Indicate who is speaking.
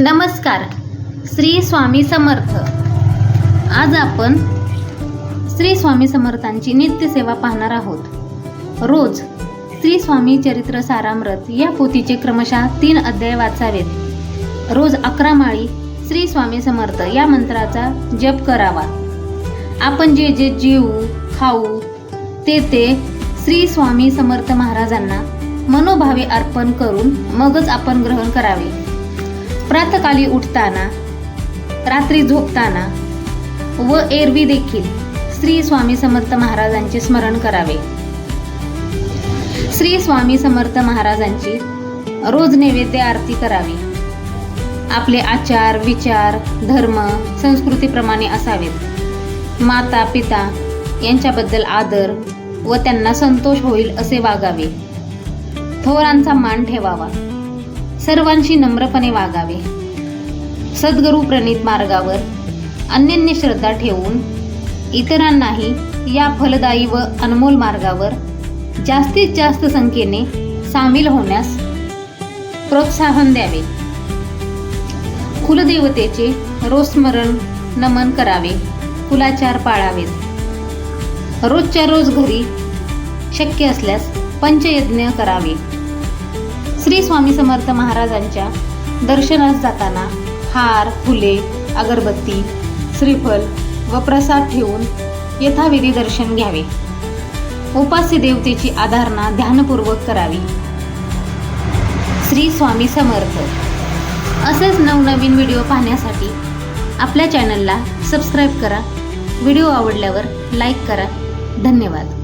Speaker 1: नमस्कार श्री स्वामी समर्थ. आज आपण श्री स्वामी समर्थांची नित्यसेवा पाहणार आहोत. रोज श्री स्वामी चरित्र सारामृत या पोथीचे क्रमशः तीन अध्याय वाचावेत. रोज अकरा माळी श्री स्वामी समर्थ या मंत्राचा जप करावा. आपण जे जे जेवू खाऊ ते ते श्री स्वामी समर्थ महाराजांना मनोभावे अर्पण करून मगच आपण ग्रहण करावे. प्रातकाली उठताना रात्री झोपताना व एरवी देखील श्री स्वामी समर्थ महाराजांचे स्मरण करावे. श्री स्वामी समर्थ महाराजांची रोज नैवेद्य आरती करावी. आपले आचार विचार धर्म संस्कृतीप्रमाणे असावेत. माता पिता यांच्याबद्दल आदर व त्यांना संतोष होईल असे वागावे. थोरांचा मान ठेवावा. सर्वांशी नम्रपणे वागावे. सद्गुरू प्रणित मार्गावर अन्यान्य श्रद्धा ठेवून इतरांनाही या फलदायी व अनमोल मार्गावर जास्तीत जास्त संख्येने सामील होण्यास प्रोत्साहन द्यावे. कुलदेवतेचे रोज स्मरण नमन करावे कुलाचार पाळावेत. रोजच्या रोज घरी शक्य असल्यास पंचयज्ञ करावे. श्री स्वामी समर्थ महाराजांच्या दर्शनास जाताना हार फुले अगरबत्ती श्रीफल व प्रसाद ठेवून यथाविधी दर्शन घ्यावे. उपास्य देवतेची आधारणा ध्यानपूर्वक करावी. श्री स्वामी समर्थ. असेच नवनवीन व्हिडिओ पाहण्यासाठी आपल्या चॅनलला सबस्क्राईब करा. व्हिडिओ आवडल्यावर लाईक करा. धन्यवाद.